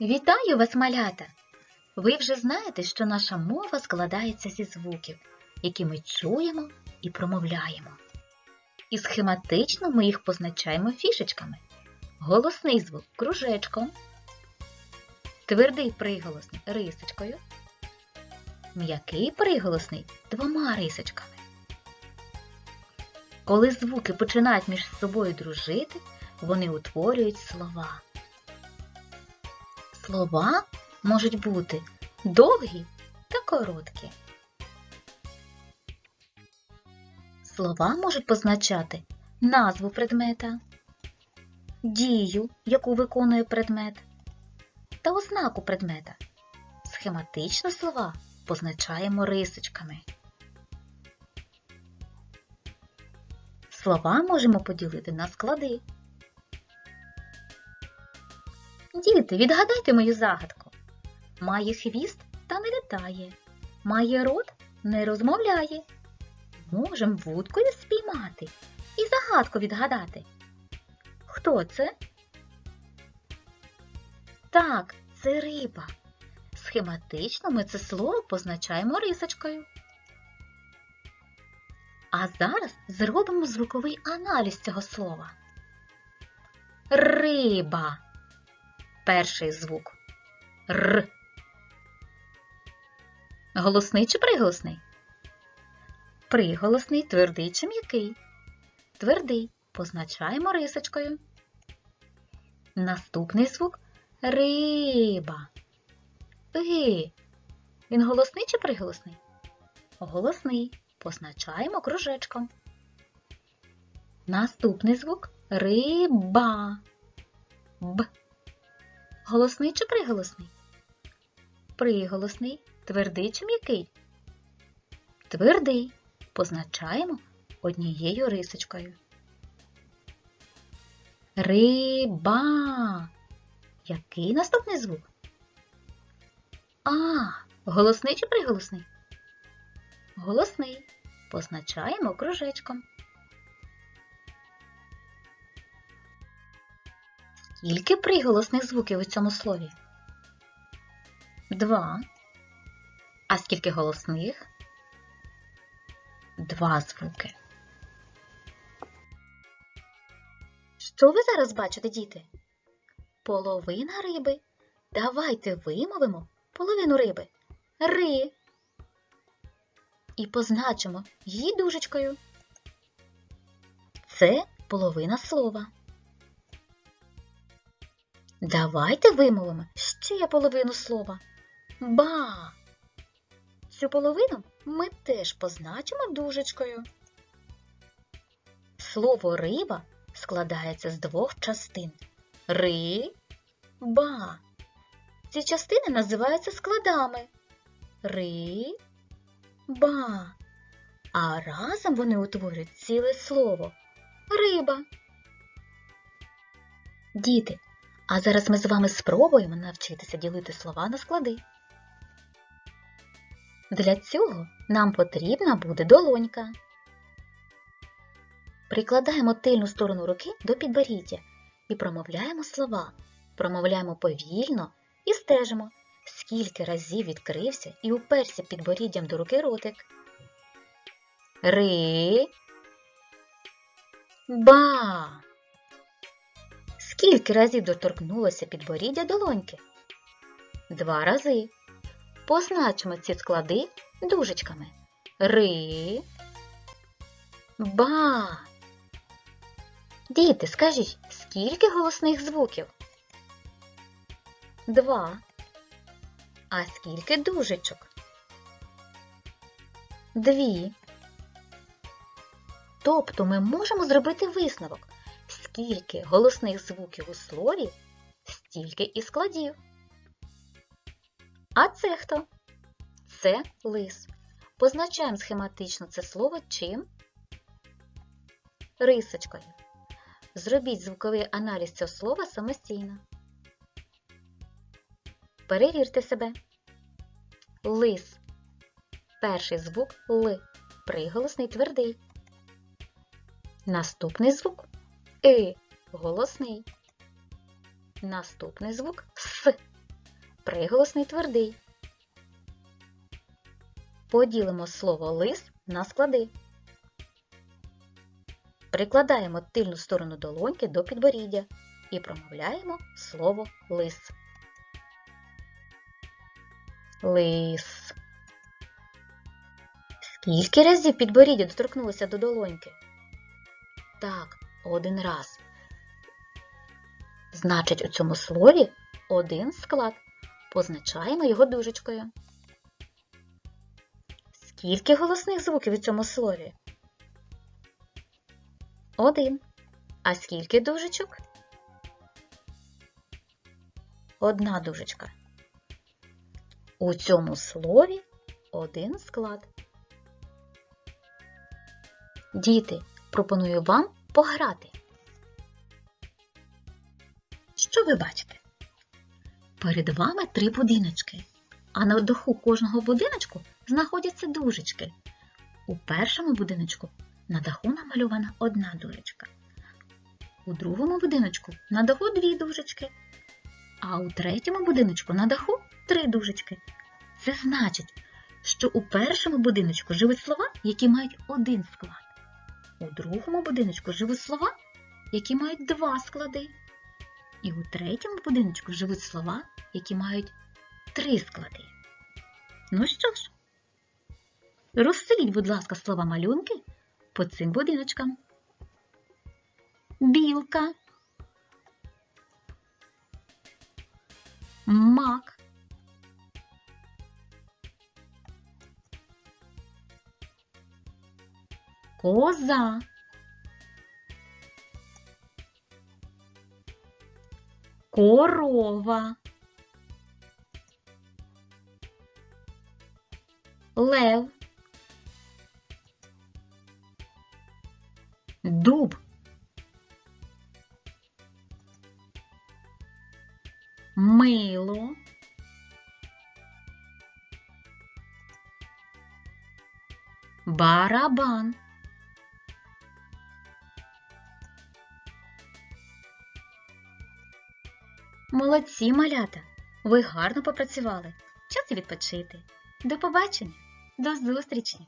Вітаю вас, малята! Ви вже знаєте, що наша мова складається зі звуків, які ми чуємо і промовляємо. І схематично ми їх позначаємо фішечками. Голосний звук кружечком, твердий приголосний рисочкою, м'який приголосний двома рисочками. Коли звуки починають між собою дружити, вони утворюють слова. Слова можуть бути довгі та короткі. Слова можуть позначати назву предмета, дію, яку виконує предмет, та ознаку предмета. Схематично слова позначаємо рисочками. Слова можемо поділити на склади. Діти, відгадайте мою загадку. Має хвіст та не літає, має рот не розмовляє. Можем вудкою спіймати і загадку відгадати. Хто це? Так, це риба. Схематично ми це слово позначаємо рисочкою. А зараз зробимо звуковий аналіз цього слова. Риба. Перший звук Р. Голосний чи приголосний? Приголосний, твердий чи м'який? Твердий. Позначаємо рисочкою. Наступний звук риба. Ги. Він голосний чи приголосний? Голосний. Позначаємо кружечком. Наступний звук риба. Б. Голосний чи приголосний? Приголосний, твердий чи м'який? Твердий. Позначаємо однією рисочкою. Риба. Який наступний звук? А, голосний чи приголосний? Голосний. Позначаємо кружечком. Скільки приголосних звуків у цьому слові? Два. А скільки голосних? Два звуки. Що ви зараз бачите, діти? Половина риби. Давайте вимовимо половину риби. Ри. І позначимо її дужечкою. Це половина слова. Давайте вимовимо ще половину слова. Ба. Цю половину ми теж позначимо дужечкою. Слово риба складається з двох частин. Ри, ба. Ці частини називаються складами. Ри, ба. А разом вони утворюють ціле слово риба. Діти, а зараз ми з вами спробуємо навчитися ділити слова на склади. Для цього нам потрібна буде долонька. Прикладаємо тильну сторону руки до підборіддя і промовляємо слова. Промовляємо повільно і стежимо, скільки разів відкрився і уперся підборіддям до руки ротик. Ри. Ба. Скільки разів доторкнулося підборіддя долоньки? Два рази. Позначимо ці склади дужечками. Ри. Ба. Діти, скажіть, скільки голосних звуків? Два. А скільки дужечок? Дві. Тобто ми можемо зробити висновок, скільки голосних звуків у слові, стільки і складів. А це хто? Це лис. Позначаємо схематично це слово чим? Рисочкою. Зробіть звуковий аналіз цього слова самостійно. Перевірте себе. Лис. Перший звук Л. Приголосний твердий. Наступний звук И. Голосний. Наступний звук С. приголосний твердий. Поділимо слово лис на склади. Прикладаємо тильну сторону долоньки до підборіддя і промовляємо слово лис. Лис. Скільки разів підборіддя доторкнулося до долоньки? Так, один раз. Значить, у цьому слові один склад. Позначаємо його дужечкою. Скільки голосних звуків у цьому слові? Один. А скільки дужечок? Одна дужечка. У цьому слові один склад. Діти, пропоную вам пограти. Що ви бачите? Перед вами три будиночки, а на даху кожного будиночку знаходяться дужечки. У першому будиночку на даху намальована одна дужечка. У другому будиночку на даху дві дужечки, а у третьому будиночку на даху три дужечки. Це значить, що у першому будиночку живуть слова, які мають один склад. У другому будиночку живуть слова, які мають два склади. І у третьому будиночку живуть слова, які мають три склади. Ну що ж, розселіть, будь ласка, слова малюнки по цим будиночкам. Білка, мак, коза, корова, лев, дуб, мило, барабан. Молодці, малята! Ви гарно попрацювали. Час відпочити. До побачення, до зустрічі!